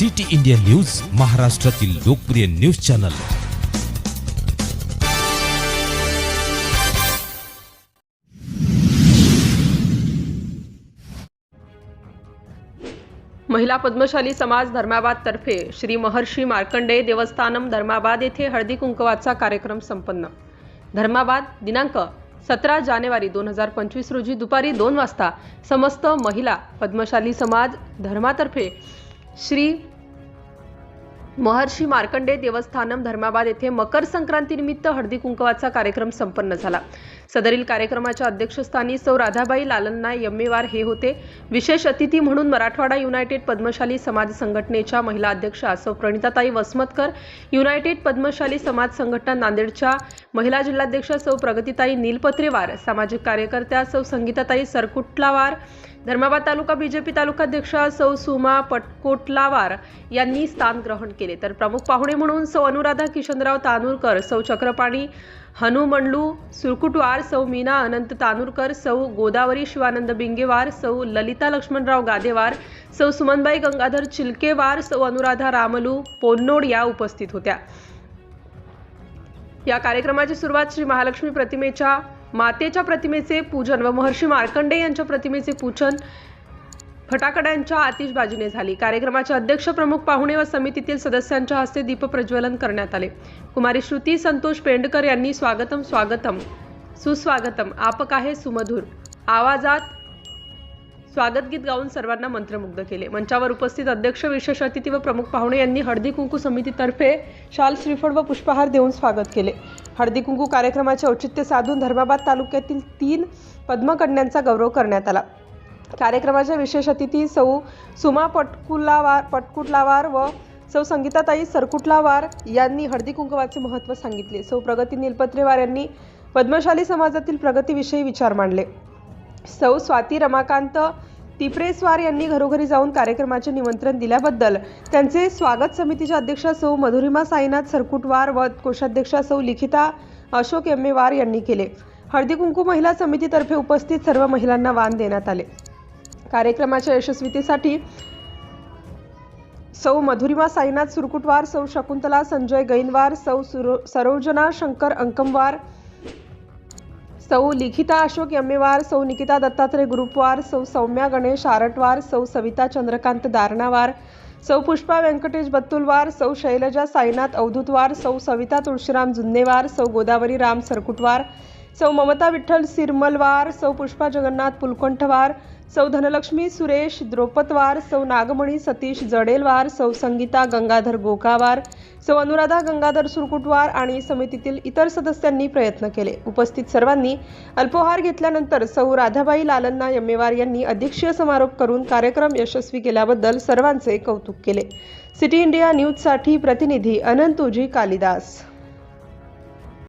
City India news महाराष्ट्रातील लोकप्रिय news channel. महिला पद्मशाली समाज धर्माबाद तर्फे श्री महर्षी मार्कंडेय देवस्थानम धर्माबाद येथे हळदी कुंकवाचा कार्यक्रम संपन्न. धर्माबाद दिनांक सतरा जानेवारी दोन हजार पंचवीस रोजी दुपारी दोन वाजता समस्त महिला पद्मशाली समाज धर्मातर्फे श्री महर्षी मार्कंडे देवस्थानम धर्माबाद येथे मकर संक्रांतीनिमित्त हळदी कुंकवाचा कार्यक्रम संपन्न झाला. सदरील कार्यक्रमाच्या अध्यक्षस्थानी सौ राधाबाई लालन्ना यम्मेवार हे होते. विशेष अतिथी म्हणून मराठवाडा युनायटेड पद्मशाली समाज संघटनेच्या महिला अध्यक्षा सौ प्रणिताताई वसमतकर युनायटेड पद्मशाली समाज संघटना नांदेडच्या महिला जिल्हाध्यक्षा सौ प्रगतीताई नीलपत्रेवार सामाजिक कार्यकर्त्या सौ संगीताताई सरकुटलावार धर्माबाद तालुका बीजेपी तालुकाध्यक्षा सौ सुमा पटकोटलावार यांनी स्थान ग्रहण केले. तर प्रमुख पाहुणे म्हणून सौ अनुराधा किशनराव तानूरकर सौ चक्रपाणी हनुमंडलू सुरकुटवार सौ मीना अनंत तानूरकर सौ गोदावरी शिवानंद बिंगेवार सौ ललिता लक्ष्मणराव गादेवार सौ सुमनबाई गंगाधर चिलकेवार सौ अनुराधा रामलू पोन्नोड या उपस्थित होत्या. या कार्यक्रमाची सुरुवात श्री महालक्ष्मी प्रतिमेच्या मातेच्या प्रतिमेचे पूजन व महर्षी मार्कंडे यांच्या प्रतिमेचे पूजन फटाकड्यांच्या आतिषबाजीने झाली. कार्यक्रमाचे अध्यक्ष प्रमुख पाहुणे व समितीतील सदस्यांच्या हस्ते दीपप्रज्वलन करण्यात आले. कुमारी श्रुती संतोष पेंडकर यांनी स्वागतम स्वागतम सुस्वागतम. आपक आहे सुमधुर. आवाजात स्वागत गीत गाऊन सर्वांना मंत्रमुग्ध केले. मंचावर उपस्थित अध्यक्ष विशेष अतिथी व प्रमुख पाहुणे यांनी हळदी कुंकू समितीतर्फे शाल श्रीफळ व पुष्पहार देऊन स्वागत केले. हळदी कुंकू कार्यक्रमाचे औचित्य साधून धर्माबाद तालुक्यातील तीन पद्मकन्यांचा गौरव करण्यात आला. कार्यक्रमाच्या विशेष अतिथी सौ सुमा पटकुलावार पटकुटलावार व सौ संगीताताई सरकुटलावार यांनी हळदी कुंकवाचे महत्त्व सांगितले. सौ प्रगती निलपत्रेवार यांनी पद्मशाली समाजातील प्रगतीविषयी विचार मांडले. सौ स्वाती रमाकांत तिपरेस्वार यांनी घरोघरी जाऊन कार्यक्रमाचे निमंत्रण दिल्याबद्दल त्यांचे स्वागत समितीच्या अध्यक्षा सौ मधुरिमा साईनाथ सरकुटवार व कोषाध्यक्षा सौ लिखिता अशोक एम्मेवार यांनी केले. हळदी कुंकू महिला समितीतर्फे उपस्थित सर्व महिलांना वाण देण्यात आले. कार्यक्रमाच्या यशस्वीतेसाठी सौ मधुरिमा साईनाथ सुरकुटवार सौ शकुंतला संजय गैनवार सौ सुरो सरोजना शंकर अंकमवार सौ लिखिता अशोक यम्मेवार सौ निकिता दत्तात्रय ग्रुपवार सौ सौम्या गणेश आरटवार सौ सविता चंद्रकांत दारणावार सौ पुष्पा व्यंकटेश बत्तुलवार सौ शैलजा साईनाथ अवधूतवार सौ सविता तुळशीराम जुन्नेवार सौ गोदावरी राम सरकुटवार सौ ममता विठ्ठल सिरमलवार सौ पुष्पा जगन्नाथ पुलकंठवार सौ धनलक्ष्मी सुरेश द्रोपतवार सौ नागमणी सतीश जडेलवार सौ संगीता गंगाधर गोकावार सौ अनुराधा गंगाधर सुरकुटवार आणि समितीतील इतर सदस्यांनी प्रयत्न केले. उपस्थित सर्वांनी अल्पोहार घेतल्यानंतर सौ राधाबाई लालन्ना यम्मेवार यांनी अध्यक्षीय समारोप करून कार्यक्रम यशस्वी केल्याबद्दल सर्वांचे कौतुक केले. सिटी इंडिया न्यूजसाठी प्रतिनिधी अनंतुजी कालिदास.